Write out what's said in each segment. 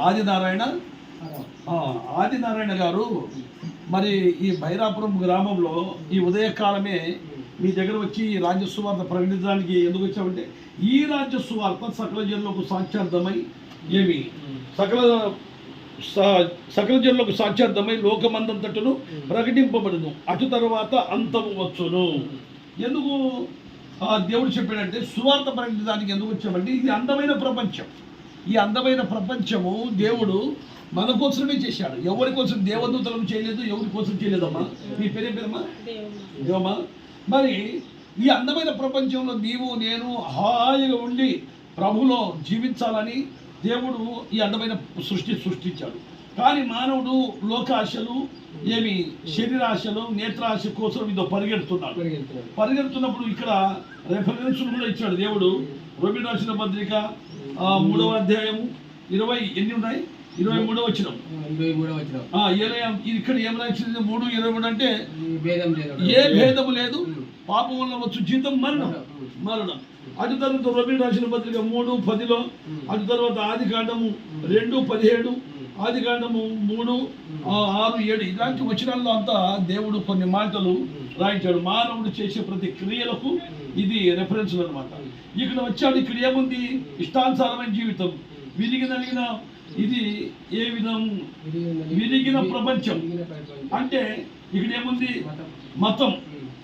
ఆదినారాయణ? ఆదినారాయణ గారు మరి ఈ భైరాపురం గ్రామంలో ఈ ఉదయకాలమే మీ దగ్గర వచ్చి ఈ రాజ్య సువార్త ప్రకటించడానికి ఎందుకు వచ్చామంటే ఈ రాజ్య సువార్త సకల జనులకు సాక్షార్థమై ఏమి? సకల సకల జనులకు సాక్షార్థమై లోకమందంతటను ప్రకటింపబడును. అటు తర్వాత అంతము వచ్చును. ఎందుకు? దేవుడు చెప్పాడంటే సువార్త ప్రకటించడానికి ఎందుకు వచ్చామంటే ఇది అందమైన ప్రపంచం. ఈ అందమైన ప్రపంచము దేవుడు మన కోసమే చేశాడు. ఎవరి కోసం? దేవదూతలను చేయలేదు ఎవరి కోసం చేయలేదమ్మా? మీ పేరే పేరమ్మా? దేవమ్మా. మరి ఈ అందమైన ప్రపంచంలో నీవు నేను హాయిగా ఉండి ప్రభులో జీవించాలని దేవుడు ఈ అందమైన సృష్టి సృష్టించాడు. కానీ మానవుడు లోకాశలు ఏమి శరీరాశలు నేత్రాశ కోసం ఇదో పరిగెడుతున్నాడు. పరిగెడుతున్నప్పుడు ఇక్కడ రెఫరెన్స్ కూడా ఇచ్చాడు దేవుడు. రోమి రాసిన పత్రిక ఆ, మూడవ అధ్యాయము ఇరవై ఎన్ని ఉన్నాయి? ఇరవై మూడవ వచ్చిన. ఇక్కడ ఏం రాసింది మూడు ఇరవై మూడు అంటే భేదం ఏ భేదము లేదు. పాపం వల్ల వచ్చు జీతం మరణం. మరణం. అటు తర్వాత రవి రాసిన పత్రిక మూడు పదిలో అటు తర్వాత ఆది కాండము రెండు పదిహేడు ఆది కాండము మూడు ఆరు ఏడు ఇలాంటి వచనాల్లో అంతా దేవుడు కొన్ని మాటలు రాయించాడు. మానవుడు చేసే ప్రతి క్రియలకు ఇది రెఫరెన్స్ అనమాట ఇక్కడ వచ్చాడు ఇక్కడ ఏముంది? ఇష్టానుసారమైన జీవితం. విరిగి నలిగిన ఇది ఏ విధం? విరిగిన ప్రపంచం. అంటే ఇక్కడ ఏముంది? మతం.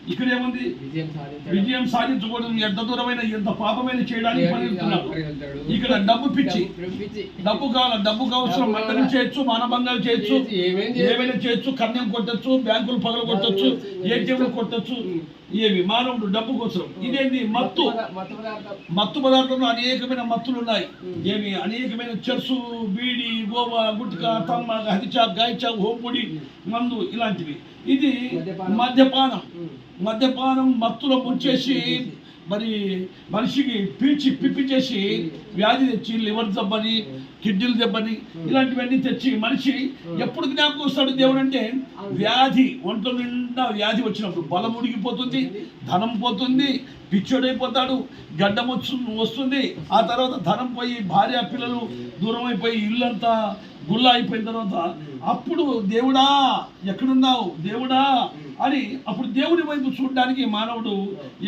మతం ఇక్కడ ఏముంది విజయం సాధించకూడదు. ఎంత దూరమైన ఎంత పాపమైన చేయడానికి. ఇక్కడ డబ్బు పిచ్చి. డబ్బు కావాలి? డబ్బు మంటలు కావాలా? చేయొచ్చు మానభంగాలు ఏమేం చేయొచ్చు. ఏమైనా చేయొచ్చు కన్యం కొట్టచ్చు బ్యాంకులు పగల కొట్టచ్చు ఏటీఎంలు కొట్టచ్చు. ఏమి మానవుడు డబ్బు కోసం. ఇదేంటి మత్తు. మత్తు పదార్థం. మత్తు పదార్థంలో అనేకమైన మత్తులు ఉన్నాయి ఏమి? అనేకమైన చెర్సు బీడి గోవా గుట్కా తమ్మ హరిచా గాయచా హోంపుడి మందు ఇలాంటివి. ఇది మద్యపానం. మద్యపానం. మత్తులో ముంచేసి. మరి మనిషికి పీల్చి పిప్పి చేసి వ్యాధి తెచ్చి లివర్ దెబ్బని కిడ్నీలు దెబ్బని ఇలాంటివన్నీ తెచ్చి మనిషి ఎప్పుడు జ్ఞాపకం వస్తాడు దేవుడు అంటే వ్యాధి ఒంట్లో నిండా వ్యాధి వచ్చినప్పుడు బలం ఉడిగిపోతుంది ధనం పోతుంది పిచ్చోడైపోతాడు గడ్డం వచ్చు వస్తుంది. ఆ తర్వాత ధనం పోయి భార్య పిల్లలు దూరం అయిపోయి ఇల్లంతా గుళ్ళ అయిపోయిన తర్వాత అప్పుడు దేవుడా ఎక్కడున్నావు? దేవుడా అని అప్పుడు దేవుడి వైపు చూడడానికి మానవుడు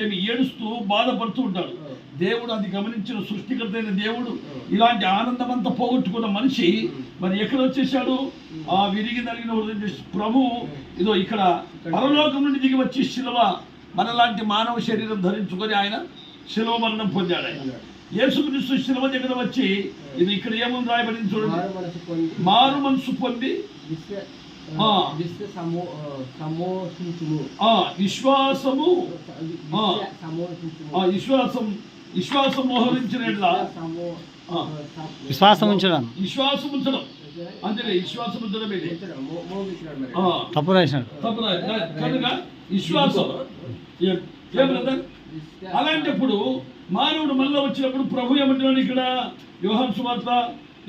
ఏమి ఏడుస్తూ బాధపడుతూ ఉంటాడు. దేవుడు అది గమనించిన సృష్టికర్త అయిన దేవుడు ఇలాంటి ఆనందమంతా పోగొట్టుకున్న మనిషి మరి ఎక్కడ వచ్చేసాడు ఆ విరిగి నలిగిన ప్రభు ఇదో ఇక్కడ పరలోకం నుండి దిగి వచ్చి శిలువ మనలాంటి మానవ శరీరం ధరించుకొని ఆయన శిలువ మరణం పొందాడు ఆయన. యేసుక్రీస్తు శిలువ దగ్గర వచ్చి ఇది ఇక్కడ ఏముంది రాయబడింది చూడండి. మారు మనసు పొంది. విశ్వాసము. విశ్వాసం విశ్వాసం మోహరించిన విశ్వాసం ఉంచడం. విశ్వాసం ఉంచడం. అంతే విశ్వాసం ఉంచడం తప్పు రాసినాడు. తప్పున కనుక విశ్వాసం. అలాంటప్పుడు మానవుడు మళ్ళీ వచ్చినప్పుడు ప్రభు ఏమంటున్నాడు ఇక్కడ? యోహాన్ సువార్త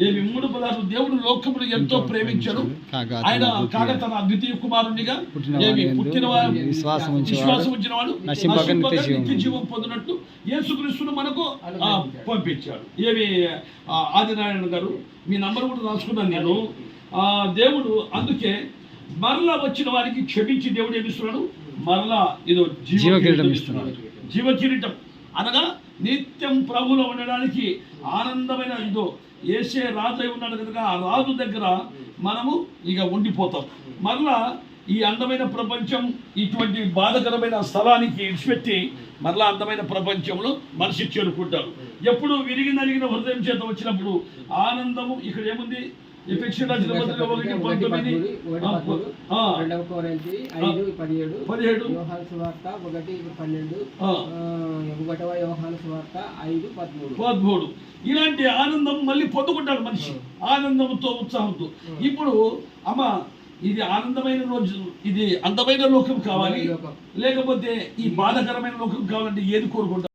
ఏమి? మూడు పదార్థం దేవుడు లోకమును ఎంతో ప్రేమించాడు. ఆయన కాక తన అద్వితీయ కుమారునిగా ఏమి? పుట్టిన విశ్వాసం ఉంచిన వాడు నిత్య జీవం పొందినట్టు యేసుక్రీస్తును మనకు. పంపించాడు. ఏమి? ఆ, ఆదినారాయణ గారు మీ నంబర్ కూడా రాసుకున్నాను నేను. ఆ దేవుడు అందుకే మరలా వచ్చిన వారికి క్షమించి దేవుడు ఏమిస్తున్నాడు? మరలా ఇదో జీవ జీవ కిరీటం. ఇస్తున్నాడు. జీవ కిరీటం అనగా నిత్యం ప్రభులో ఉండడానికి ఆనందమైన ఇదో ఏసే రాజు అయి ఉన్నాడు కనుక ఆ రాజు దగ్గర మనము ఇక ఉండిపోతాం. మరలా ఈ అందమైన ప్రపంచం ఇటువంటి బాధకరమైన స్థలానికి ఇడిచిపెట్టి మరలా అందమైన ప్రపంచంలో మనిషి చేరుకుంటారు. ఎప్పుడు విరిగి నలిగిన హృదయం చేత వచ్చినప్పుడు ఆనందము ఇక్కడ ఏముంది? ఎఫెక్షన్ పత్రిక ఒకటి పంతొమ్మిది రెండవ కొరింథీ ఐదు పదిహేడు. పదిహేడు. యోహాను సువార్త ఒకటి పన్నెండు. ఒకటవ యోహాను సువార్త ఐదు పదమూడు. పదమూడు. ఇలాంటి ఆనందం మళ్ళీ పొందుకుంటాడు మనిషి. ఆనందంతో ఉత్సాహంతో. ఇప్పుడు అమ్మ ఇది ఆనందమైన రోజు. ఇది అందమైన లోకం కావాలి. లోకం. లేకపోతే ఈ బాధకరమైన లోకం కావాలంటే ఏది కోరుకుంటారు